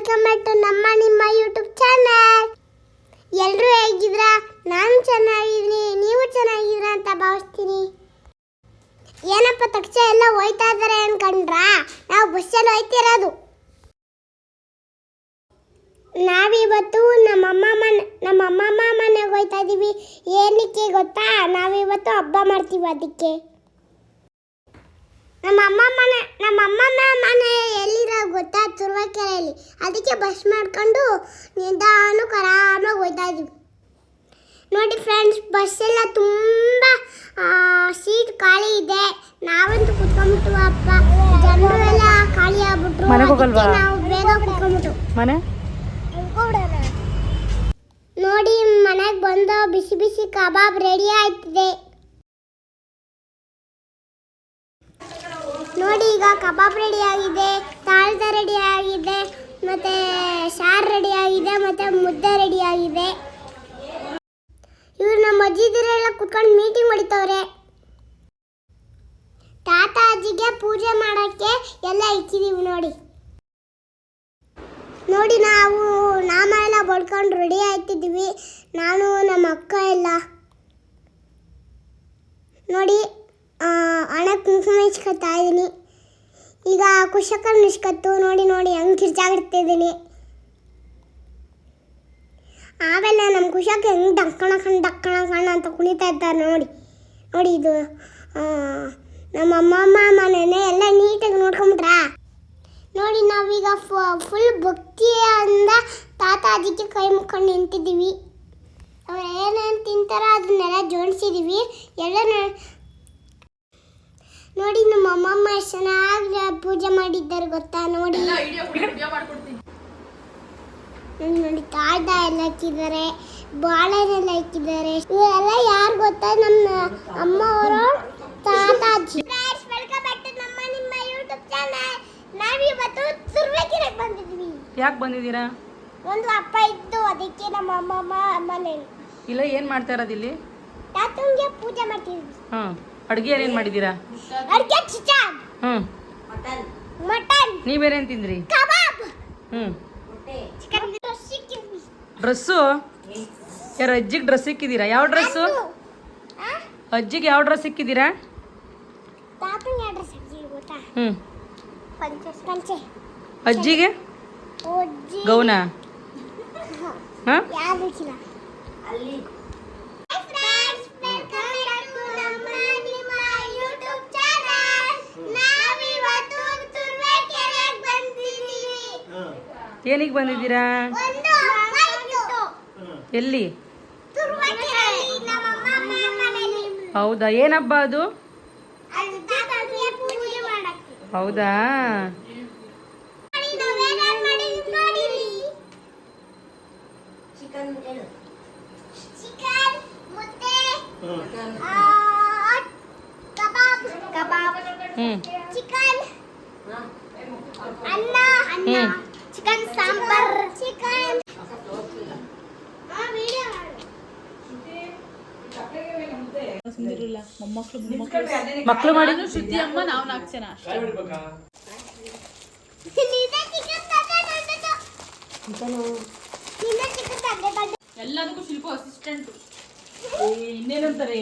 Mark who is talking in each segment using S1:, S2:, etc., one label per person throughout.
S1: Welcome ನಮ್ಮ ನಿಮ್ಮ YouTube channel ಎಲ್ಲರೂ ಹೇಗಿದ್ರಾ ನಾನು ಚೆನ್ನಾಗಿದ್ದೀನಿ. ನೀವು ಚೆನ್ನಾಗಿದ್ರ ಅಂತ ಭಾವಿಸ್ತೀನಿ. ಏನಪ್ಪ, ತಕ್ಷ ಎಲ್ಲ ಹೋಯ್ತಾ ಇದ್ದಾರೆ ಅನ್ಕೊಂಡ್ರಾ? ನಾವು ಬಸ್ಸಲ್ಲಿ ಹೋಯ್ತಿರೋದು. ನಾವಿವತ್ತು ನಮ್ಮಮ್ಮ ಮನೆ ನಮ್ಮ ಅಮ್ಮಮ್ಮ ಮನೆಗೆ ಹೋಯ್ತಾ ಇದ್ದೀವಿ ಏನಕ್ಕೆ ಗೊತ್ತಾ? ನಾವಿವತ್ತು ಹಬ್ಬ ಮಾಡ್ತೀವಿ ಅದಕ್ಕೆ. ನಮ್ಮ ಅಮ್ಮ ಮನೆ ನಮ್ಮ ಅಮ್ಮಮ್ಮ ಮನೆ ಎಲ್ಲಿರೋ ಗೊತ್ತಾ? ತುರುವೇಕೆರೆಯಲ್ಲಿ. ಅದಕ್ಕೆ ಬಸ್ ಮಾಡ್ಕೊಂಡು ನಿಧಾನಕ್ಕೆ ಆರಾಮಾಗಿ ಹೋಯ್ತಾ ಇದ್ವಿ. ನೋಡಿ ಫ್ರೆಂಡ್ಸ್ ಬಸ್ ಎಲ್ಲ ತುಂಬ ಸೀಟ್ ಖಾಲಿ ಇದೆ. ನಾವಂತೂ ಕುತ್ಕೊಂಡ್ಬಿಟ್ಟು ಅಪ್ಪ. ಜನರು ಎಲ್ಲ ಖಾಲಿ ಆಗ್ಬಿಟ್ರು. ನಾವು ಬೇಗ ಕುತ್ಕೊಂಡ್ಬಿಟ್ಟು
S2: ಮನೆ?
S1: ನೋಡಿ ಮನೆಗೆ ಬಂದು ಬಿಸಿ ಬಿಸಿ ಕಬಾಬ್ ರೆಡಿ ಆಯ್ತಿದೆ. ನೋಡಿ, ಈಗ ಕಬಾಬ್ ರೆಡಿ ಆಗಿದೆ ತಾಳ್ದ ರೆಡಿ ಆಗಿದೆ, ಮತ್ತೆ ಸಾರು ರೆಡಿ ಆಗಿದೆ, ಮತ್ತೆ ಮುದ್ದೆ ರೆಡಿ ಆಗಿದೆ. ಇವ್ರು ನಮ್ಮ ಅಜ್ಜಿದಿರೆಲ್ಲ ಕುತ್ಕೊಂಡು ಮೀಟಿಂಗ್ ಮಾಡಿತವ್ರೆ ತಾತ ಅಜ್ಜಿಗೆ ಪೂಜೆ ಮಾಡೋಕ್ಕೆ ಎಲ್ಲ ಇಕ್ಕಿದೀವಿ ನೋಡಿ. ನೋಡಿ, ನಾವು ನಾಮ ಎಲ್ಲ ಬಡ್ಕೊಂಡು ರೆಡಿ ಆಯ್ತಿದ್ವಿ ನಾನು, ನಮ್ಮ ಅಕ್ಕ ಎಲ್ಲ. ನೋಡಿ ಹಣ ಕುಂಕುಮ ಇಸ್ಕೊತಾ ಇದ್ದೀನಿ. ಈಗ ಕುಶಕ ನಿಷ್ಕತ್ತು ನೋಡಿ ನೋಡಿ ಹೆಂಗೆ ಕಿರ್ಚಾಗಿಡ್ತಿದ್ದೀನಿ ಆಮೇಲೆ ನಮ್ಮ ಕುಶಕ್ಕೆ ಹೆಂಗೆ ಡಕ್ಕಣ ಕಣ್, ಡಕ್ಕಣ ಕಣ್ಣ ಅಂತ ಕುಣಿತಾ ಇದ್ದಾರೆ ನೋಡಿ. ನೋಡಿ ಇದು ನಮ್ಮ ಅಮ್ಮಮ್ಮ ಮನೆನೇ ಎಲ್ಲ ನೀಟಾಗಿ ನೋಡ್ಕೊಂಬಿಟ್ರಾ? ನೋಡಿ ನಾವೀಗ ಫುಲ್ ಭಕ್ತಿಯಿಂದ ತಾತ ಅದಕ್ಕೆ ಕೈ ಮುಕ್ಕೊಂಡು ನಿಂತಿದ್ದೀವಿ. ಅವ್ರು ಏನೇನು ತಿಂತಾರೋ ಅದನ್ನೆಲ್ಲ ಜೋಡಿಸಿದ್ದೀವಿ. ಎಲ್ಲ ನೋಡಿ ನಮ್ಮ ಅಮ್ಮಮ್ಮ ಎಷ್ಟು ಚೆನ್ನಾಗಿ ಪೂಜೆ ಮಾಡಿದ್ದಾರೆ ಗೊತ್ತಾ? ನೋಡಿ. ನೋಡಿ, ತಾಡ ತಾಳ್ದ ಎಲ್ಲ ಹಾಕಿದ್ದಾರೆ ಬಾಳೆನೆಲ್ಲ ಹಾಕಿದ್ದಾರೆ. ಇವೆಲ್ಲ ಯಾರು ಗೊತ್ತಾ? ನಮ್ಮ ಅಮ್ಮ ಅವರು ಬಂದಿದ್ವಿ.
S2: ಯಾಕೆ ಬಂದಿದ್ದೀರಾ?
S1: ಒಂದು ಅಪ್ಪ ಇತ್ತು ಅದಕ್ಕೆ ನಮ್ಮ ಅಮ್ಮಮ್ಮ ಮನೇಲಿ
S2: ಇಲ್ಲ ಏನು ಮಾಡ್ತಾ ಇರೋದು ಇಲ್ಲಿ?
S1: ತಾತಂಗೆ ಪೂಜೆ ಮಾಡ್ತಿದ್ವಿ.
S2: ಹಾಂ. ಅಡುಗೆ ಏನ್ ಮಾಡಿದ್ದೀರಾ? ಹ್ಞೂ
S1: ಮಟನ್.
S2: ನೀವೇನೇನು ತಿಂದ್ರಿ?
S1: ಕಬಾಬ್.
S2: ಹ್ಞೂ ಡ್ರೆಸ್ಸು ಯಾರು ಅಜ್ಜಿಗೆ ಡ್ರೆಸ್ ಸಿಕ್ಕಿದ್ದೀರಾ ಯಾವ ಡ್ರೆಸ್ಸು ಅಜ್ಜಿಗೆ ಯಾವ ಡ್ರೆಸ್ ಸಿಕ್ಕಿದ್ದೀರಾ ಹ್ಞೂ
S1: ಪಂಚೆ. ಪಂಚೆ.
S2: ಅಜ್ಜಿಗೆ?
S1: ಗೌನಾ?
S2: ಗೌನ ಹಾಂ? ಏನಿಗೆ ಬಂದಿದ್ದೀರಾ? ಎಲ್ಲಿ? ಹೌದಾ ಏನಬ್ಬ ಅದು? ಹೌದಾ
S1: ಚಿಕನ್ ಮುದ್ದೆ ಕಬಾಬ್ ಕಬಾಬ್
S2: ಹ್ಞೂ
S1: ಚಿಕನ್ ಅನ್ನ ಅನ್ನ
S2: ಹ್ಮ್.
S1: ಚಿಕನ್ ಸಾಂಬಾರ್ ಚಿಕನ್
S2: ಮಕ್ಕಳು ಮಾಡಿದ್ರು
S3: ಶುದ್ಧಿ ಅಮ್ಮ ನಾವು ನಾಲ್ಕು ಜನ ಅಷ್ಟೇ. ಎಲ್ಲದಕ್ಕೂ ಶಿಲ್ಪ ಅಸಿಸ್ಟೆಂಟ್ ಇನ್ನೇನಂತಾರೆ?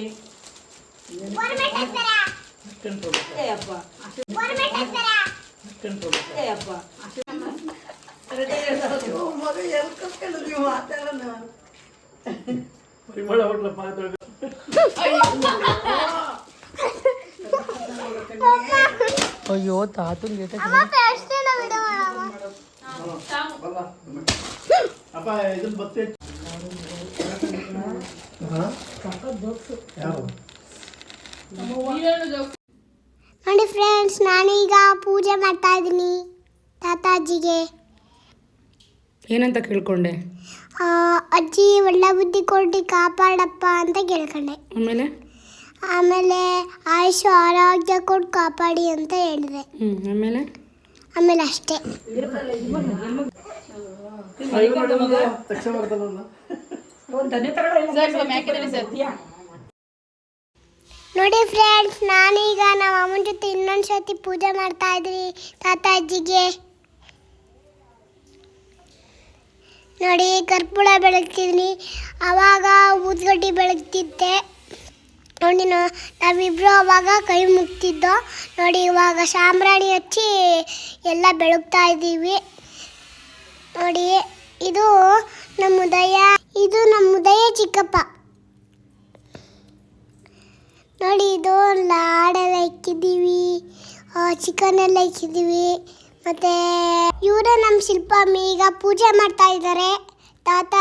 S2: ಅಯ್ಯೋ ತಾತನ್ ಗೇಟ
S1: ನೋಡಿ ಫ್ರೆಂಡ್ಸ್ ನಾನೀಗ ಪೂಜೆ ಮಾಡ್ತಾ ಇದ್ದೀನಿ ತಾತಾಜಿಗೆ.
S2: ಏನಂತ ಕೇಳ್ಕೊಂಡೆ?
S1: ಅಜ್ಜಿ ಒಳ್ಳೆ ಬುದ್ಧಿ ಕೊಟ್ಟು ಕಾಪಾಡಪ್ಪ ಅಂತ ಕೇಳ್ಕೊಂಡೆ.
S2: ಆಮೇಲೆ?
S1: ಆಮೇಲೆ ಆಯುಷು ಆರೋಗ್ಯ ಕೊಟ್ಟು ಕಾಪಾಡಿ ಅಂತ ಹೇಳಿದೆ.
S2: ಹ್ಞೂ ಆಮೇಲೆ?
S1: ಆಮೇಲೆ ಅಷ್ಟೇ. ನೋಡಿ ಫ್ರೆಂಡ್ಸ್ ನಾನೀಗ ನಮ್ಮ ಅಮ್ಮನ ಜೊತೆ ಇನ್ನೊಂದು ಸತಿ ಪೂಜೆ ಮಾಡ್ತಾ ಇದ್ರಿ ತಾತ ಅಜ್ಜಿಗೆ ನೋಡಿ ಕರ್ಪೂರ ಬೆಳಗ್ತಿದ್ನಿ ಆವಾಗ ಊದ್ಗಡ್ಡಿ ಬೆಳಗ್ತಿದ್ದೆ. ನೋಡಿ ನಾವಿಬ್ರು ಅವಾಗ ಕೈ ಮುಗ್ತಿದ್ದೋ, ನೋಡಿ ಇವಾಗ ಸಾಂಬ್ರಾಣಿ ಹಚ್ಚಿ ಎಲ್ಲ ಬೆಳಗ್ತಾ ಇದ್ದೀವಿ. ನೋಡಿ, ಇದು ನಮ್ಮ ಉದಯ, ಇದು ನಮ್ಮ ಉದಯ ಚಿಕ್ಕಪ್ಪ. ನೋಡಿ, ಇದು ಲಾಡೆಲ್ಲ ಇಕ್ಕಿದ್ದೀವಿ ಚಿಕನ್ ಎಲ್ಲ ಇಕ್ಕಿದ್ದೀವಿ. ಮತ್ತು ಇವರೇ ನಮ್ಮ ಶಿಲ್ಪಮ್ಮಿ ಈಗ ಪೂಜೆ ಮಾಡ್ತಾ ಇದ್ದಾರೆ ತಾತ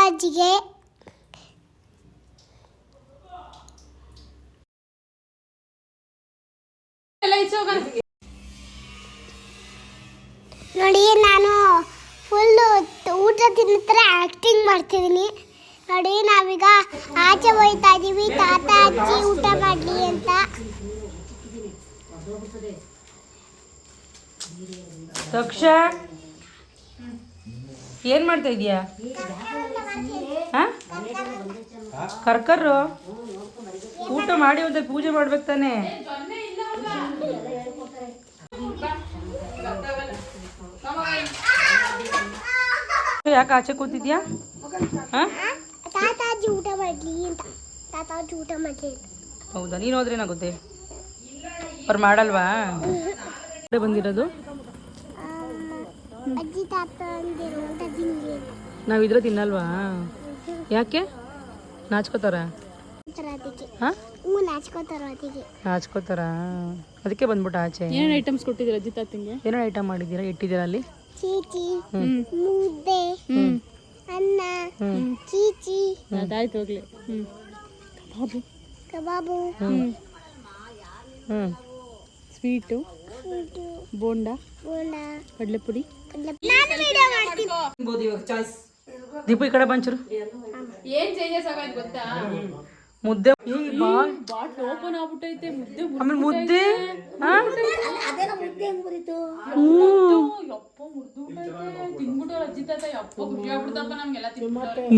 S1: ತಿನ್ನೋ ಥರ ಆ್ಯಕ್ಟಿಂಗ್ ಮಾಡ್ತಿದ್ದೀನಿ ನೋಡಿ, ನಾವೀಗ ಆಚೆ ಹೋಯ್ತಾ ಇದ್ದೀವಿ ತಾತ, ಅಜ್ಜಿ ಊಟ ಮಾಡಲಿ ಅಂತ.
S2: ದಕ್ಷ ಏನ್ ಮಾಡ್ತಾ ಇದೀಯಾ? ಕರ್ಕರ್ರು ಊಟ ಮಾಡಿ ಒಂದ್ ಪೂಜೆ ಮಾಡ್ಬೇಕು ತಾನೆ. ಯಾಕೆ ಆಚೆ ಕೂತಿದ್ಯಾ? ಹಾ?
S1: ತಾತ ಊಟ ಮಾಡಲಿ ಅಂತ. ತಾತ ಊಟ ಮಾಡಲಿ ಅಂತ.
S2: ಹೌದಾ? ನೀನು ಹೋದ್ರೆ ಏನಾಗುತ್ತೆ? ಅವ್ರು ಮಾಡಲ್ವಾ? ಬಂದಿರೋದು?
S1: ಅಜ್ಜಿ ತಾತ ಅಂತ. ತಿನ್ಲಿ
S2: ನಾವು ಇದ್ರೆ ತಿನ್ನಲ್ವಾ? ಯಾಕೆ? ನಾಚ್ಕೋತಾರ?
S1: ನಾಚ್ಕೋತಾರ ಅದಕ್ಕೆ
S2: ನಾಚ್ಕೋತಾರ ಅದಕ್ಕೆ ಬಂದ್ಬಿಟ್ಟು ಆಚೆ.
S3: ಏನೇನು ಐಟಮ್ಸ್ ಕೊಟ್ಟಿದ್ದೀರಾ ಅಜ್ಜಿ ತಾತಂಗೆ?
S2: ಏನೋ ಐಟಮ್ ಮಾಡಿದ್ದೀರಾ? ಇಟ್ಟಿದ್ದೀರಾ ಅಲ್ಲಿ?
S1: ಚೀಚಿ
S2: ಹ್ಮ್.
S1: ಮುದ್ದೆ
S3: ಹ್ಮ್.
S1: ಅನ್ನ ಚೀಚಿ.
S3: ಅದಾಯ್ತು ಹೋಗ್ಲಿ. ಕಬಾಬು. ಬಾಬು
S1: ಕಬಾಬು.
S3: ಹ್ಮ್.
S2: ಹ್ಮ್.
S3: ಸ್ವೀಟು.
S1: ಸ್ವೀಟು.
S3: ಬೋಂಡ.
S1: ಬೋಂಡ.
S3: ಕಡಲೆಪುಡಿ.
S1: ಕಡ್ಲೆ ನಾನು ವಿಡಿಯೋ ಮಾಡ್ತೀನಿ.
S2: ದೀಪು ಈ ಕಡೆ ಬಂಚರು
S3: ಏನ್ ಚೇಂಜಸ್ ಆಗೋಯ್ತು ಗೊತ್ತಾ?
S2: ಮುದ್ದೆ.
S3: ಬಾಟ್ಲ್ ಓಪನ್ ಆಗ್ಬಿಟ್ಟೈತೆ ಮುದ್ದೆ
S2: ಆಮೇಲೆ ಮುದ್ದೆ ಹಾ?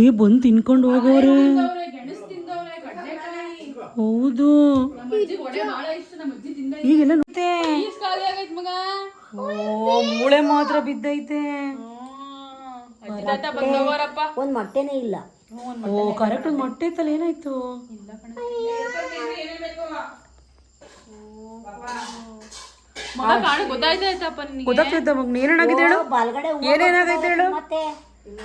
S2: ಏ ಬಂದು ತಿನ್ಕೊಂಡು ಹೋಗೋರು. ಹೌದು.
S3: ನಮ್ಮ ಅಜ್ಜಿ ಒಡೆ ಬಾಳ ಇಷ್ಟ ನಮ್ಮ ಅಜ್ಜಿ ತಿಂದ
S2: ಈಗೆಲ್ಲ ಓ ಮೂಳೆ ಮಾತ್ರ ಬಿದ್ದೈತೆ.
S4: ಒಂದು ಮೊಟ್ಟೆನೇ ಇಲ್ಲ.
S2: ಓ ಕರೆಕ್ಟ್ ಮೊಟ್ಟೆ ಇತ್ತಲ್ಲ ಏನಾಯ್ತು?
S3: ಮಗ ಕಾಣ ಗೊತ್ತಾಯ್ತಾಯ್ತಪ್ಪ ನಿನಗೆ.
S2: ಗೊತ್ತಾಗ್ತೈತ ಮಗ್? ಏನೇನಾಗಿದೆ ಹೇಳು?
S4: ಬಲಗಡೆ
S2: ಏನೇನಾಗೈತೆ ಹೇಳು?
S4: ಮತ್ತೆ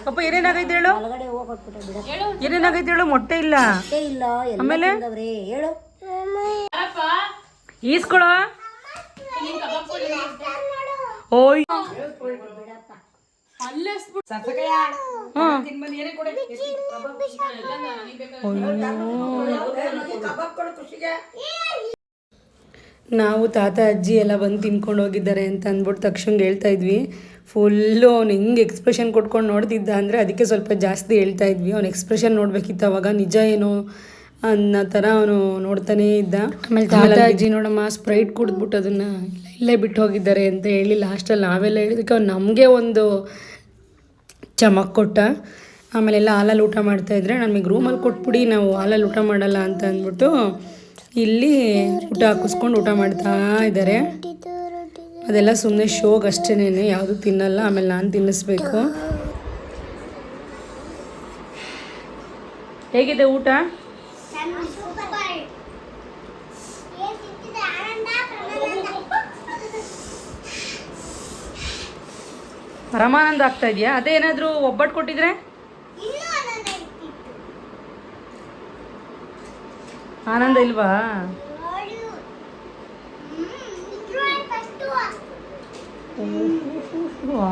S2: ಅಪ್ಪ ಏನೇನಾಗೈತೆ ಹೇಳು?
S4: ಬಲಗಡೆ ಹೋಗ್ಬಿಟ್ಟ ಬಿಡ.
S3: ಹೇಳು.
S2: ಏನೇನಾಗೈತೆ ಹೇಳು? ಮೊಟ್ಟೆ ಇಲ್ಲ.
S4: ಮೊಟ್ಟೆ ಇಲ್ಲ ಎಲ್ಲ
S2: ಆಮೇಲೆ?
S4: ತಿಂದವ್ರೆ ಹೇಳು.
S3: ಯಾರಪ್ಪ?
S2: ಈಸ್ಕೊಳ?
S3: ನೀನ್ ಕಬಾಬ್ ಕೊಡಿ
S2: ಓಯ್.
S3: ಅಲ್ಲೇ ಎಸ್ಬಿಟ್ಟು
S2: ಹ್ಮ್ ನಾವು ತಾತ ಅಜ್ಜಿ ಎಲ್ಲ ಬಂದು ತಿನ್ಕೊಂಡು ಹೋಗಿದ್ದಾರೆ ಅಂತ ಅಂದ್ಬಿಟ್ಟು ತಕ್ಷಣ ಹೇಳ್ತಾ ಇದ್ವಿ. ಫುಲ್ಲು ಅವ್ನು ಹೆಂಗೆ ಎಕ್ಸ್ಪ್ರೆಷನ್ ಕೊಟ್ಕೊಂಡು ನೋಡ್ತಿದ್ದ ಅಂದರೆ ಅದಕ್ಕೆ ಸ್ವಲ್ಪ ಜಾಸ್ತಿ ಹೇಳ್ತಾ ಇದ್ವಿ. ಅವ್ನ ಎಕ್ಸ್ಪ್ರೆಷನ್ ನೋಡ್ಬೇಕಿತ್ತು ಅವಾಗ ನಿಜ ಏನೋ ಅನ್ನೋ ಥರ ಅವನು ನೋಡ್ತಾನೇ ಇದ್ದ. ಆಮೇಲೆ ತಾತ ಅಜ್ಜಿ ನೋಡಮ್ಮ ಸ್ಪ್ರೈಟ್ ಕುಡಿದ್ಬಿಟ್ಟು ಅದನ್ನು ಇಲ್ಲೇ ಬಿಟ್ಟು ಹೋಗಿದ್ದಾರೆ ಅಂತ ಹೇಳಿ ಲಾಸ್ಟಲ್ಲಿ ನಾವೆಲ್ಲ ಹೇಳಿದಕ್ಕೆ ಅವ್ನು ನಮಗೆ ಒಂದು ಚಮಕ್ ಕೊಟ್ಟ. ಆಮೇಲೆಲ್ಲ ಹಾಲಲ್ಲಿ ಊಟ ಮಾಡ್ತಾಯಿದ್ರೆ ನಮಗೆ ರೂಮಲ್ಲಿ ಕೊಟ್ಬಿಡಿ ನಾವು ಹಾಲಲ್ಲಿ ಊಟ ಮಾಡಲ್ಲ ಅಂತ ಅಂದ್ಬಿಟ್ಟು ಇಲ್ಲಿ ಊಟ ಹಾಕಿಸ್ಕೊಂಡು ಊಟ ಮಾಡ್ತಾ ಇದ್ದಾರೆ. ಅದೆಲ್ಲ ಸುಮ್ಮನೆ ಶೋಗೆ ಅಷ್ಟೇನೆ ಯಾವುದು ತಿನ್ನಲ್ಲ, ಆಮೇಲೆ ನಾನು ತಿನ್ನಿಸ್ಬೇಕು. ಹೇಗಿದೆ ಊಟ? ಪರಮಾನಂದ ಆಗ್ತಾ ಇದೆಯಾ? ಅದೇ ಏನಾದರೂ ಒಬ್ಬಟ್ಟು ಕೊಟ್ಟಿದ್ರೆ
S1: ಇನ್ನೂ ಆನಂದ ಇರ್ತಿತ್ತು
S2: ಆನಂದ ಇಲ್ವಾ?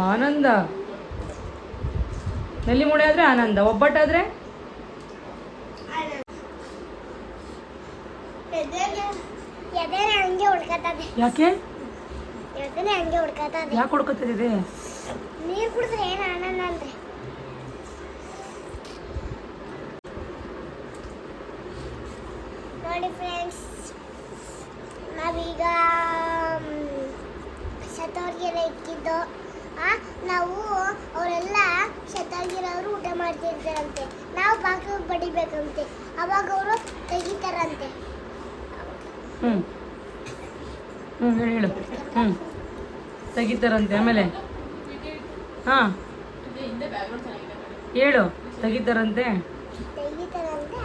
S2: ಆನಂದ. ನಲ್ಲಿ ಮುಡೆ ಆದರೆ ಆನಂದ ಒಬ್ಬಟ್ಟಾದರೆ ಯಾಕೆ? ಯಾಕೆ ಹುಡ್ಕತ್ತದೆ
S1: ನೀರು ಕುಡಿದ್ರೆ ಏನು ಆನಂದ ಅಂದ್ರೆ? ನೋಡಿ ಫ್ರೆಂಡ್ಸ್ ನಾವೀಗ ಶತವರ್ಗಿರ ಇಕ್ಕಿದ್ದು. ಆ, ನಾವು ಅವರೆಲ್ಲ ಶತವರ್ಗಿರವರು ಊಟ ಮಾಡ್ತಿರ್ತಾರಂತೆ ನಾವು ಪಾಕ ಬಡಿಬೇಕಂತೆ. ಅವಾಗ ಅವರು ತೆಗಿತಾರಂತೆ.
S2: ಹ್ಞೂ ಹ್ಞೂ ಹೇಳು ಹೇಳು. ಹ್ಞೂ ತೆಗಿತಾರಂತೆ ಆಮೇಲೆ? ಹಾಂ. ಹೇಳು ತೆಗಿತಾರಂತೆ?
S1: ತೆಗಿತಾರಂತೆ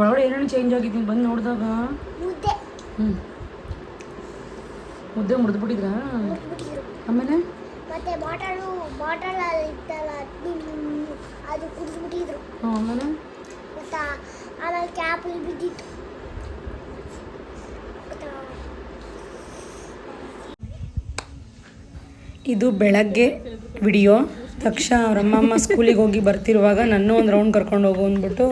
S2: ಒಳಗಡೆ ಏನೇನು ಚೇಂಜ್ ಆಗಿದ್ದೀನಿ ಬಂದು ನೋಡಿದಾಗ. ಹ್ಞೂ ಮುದ್ದೆ ಮುರಿದ್ಬಿಟ್ಟಿದ್ರಾ? ಆಮೇಲೆ?
S1: ಮತ್ತೆ ಬಾಟಲು ಬಾಟಲ್ ಇತ್ತಲ್ಲ ಅದು ಕುಡಿದ್ಬಿಟ್ಟಿದ್ರು.
S2: ಆಮೇಲೆ?
S1: ಮತ್ತು ಆಮೇಲೆ ಕ್ಯಾಪ್ ಇಲ್ಲಿ ಬಿದ್ದಿತ್ತು.
S2: ಇದು ಬೆಳಗ್ಗೆ ವಿಡಿಯೋ. ತಕ್ಷ ಅವ್ರ ಅಮ್ಮಮ್ಮ ಸ್ಕೂಲಿಗೆ ಹೋಗಿ ಬರ್ತಿರುವಾಗ ನಾನು ಒಂದು ರೌಂಡ್ ಕರ್ಕೊಂಡು ಹೋಗು ಅಂದ್ಬಿಟ್ಟು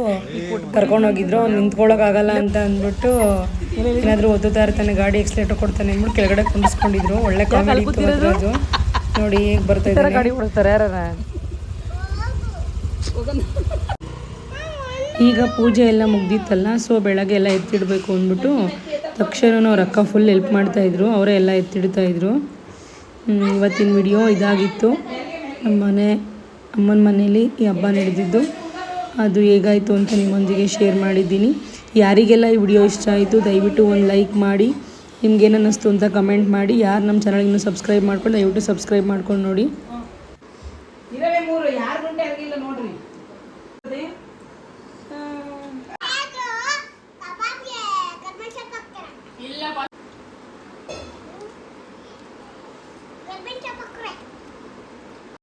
S2: ಕರ್ಕೊಂಡು ಹೋಗಿದ್ರು. ಅವ್ನು ನಿಂತ್ಕೊಳ್ಳೋಕ್ಕಾಗಲ್ಲ ಅಂತ ಅಂದ್ಬಿಟ್ಟು ಏನಾದರೂ ಓದುತ್ತಾ ಇರ್ತಾನೆ ಗಾಡಿ ಎಕ್ಸ್ಲೇಟರ್ ಕೊಡ್ತಾನೆ ಅಂದ್ಬಿಟ್ಟು ಕೆಳಗಡೆ ಕುಂದಿಸ್ಕೊಂಡಿದ್ರು ಒಳ್ಳೆ ಕಾಮಿಡಿ ಇತ್ತು ಅದ್ರದ್ದು. ನೋಡಿ ಹೇಗೆ ಬರ್ತಾ ಇದ್ದಾರೆ ಗಾಡಿ ಓಡಿಸ್ತಾರೆ ಈಗ ಪೂಜೆ ಎಲ್ಲ ಮುಗ್ದಿತ್ತಲ್ಲ ಸೊ ಬೆಳಗ್ಗೆ ಎಲ್ಲ ಎತ್ತಿಡಬೇಕು ಅಂದ್ಬಿಟ್ಟು ತಕ್ಷಣ ಅವ್ರ ಅಕ್ಕ ಫುಲ್ ಹೆಲ್ಪ್ ಮಾಡ್ತಾಯಿದ್ರು ಅವರೇ ಎಲ್ಲ ಎತ್ತಿಡ್ತಾ ಇದ್ರು. ಹ್ಮ್, ಇವತ್ತಿನ ವಿಡಿಯೋ ಇದಾಗಿತ್ತು. ನಮ್ಮ ಮನೆ ಅಮ್ಮನ ಮನೇಲಿ ಈ ಹಬ್ಬ ನಡೆದಿದ್ದು. ಅದು ಹೇಗಾಯಿತು ಅಂತ ನಿಮ್ಮೊಂದಿಗೆ ಶೇರ್ ಮಾಡಿದ್ದೀನಿ. ಯಾರಿಗೆಲ್ಲ ಈ ವಿಡಿಯೋ ಇಷ್ಟ ಆಯಿತು, ದಯವಿಟ್ಟು ಒಂದು ಲೈಕ್ ಮಾಡಿ. ನಿಮ್ಗೇನು ಅನ್ನಿಸ್ತು ಅಂತ ಕಮೆಂಟ್ ಮಾಡಿ. ಯಾರು ನಮ್ಮ ಚಾನಲ್ ಇನ್ನೂ ಸಬ್ಸ್ಕ್ರೈಬ್ ಮಾಡ್ಕೊಂಡು, ದಯವಿಟ್ಟು ಸಬ್ಸ್ಕ್ರೈಬ್ ಮಾಡ್ಕೊಂಡು ನೋಡಿ.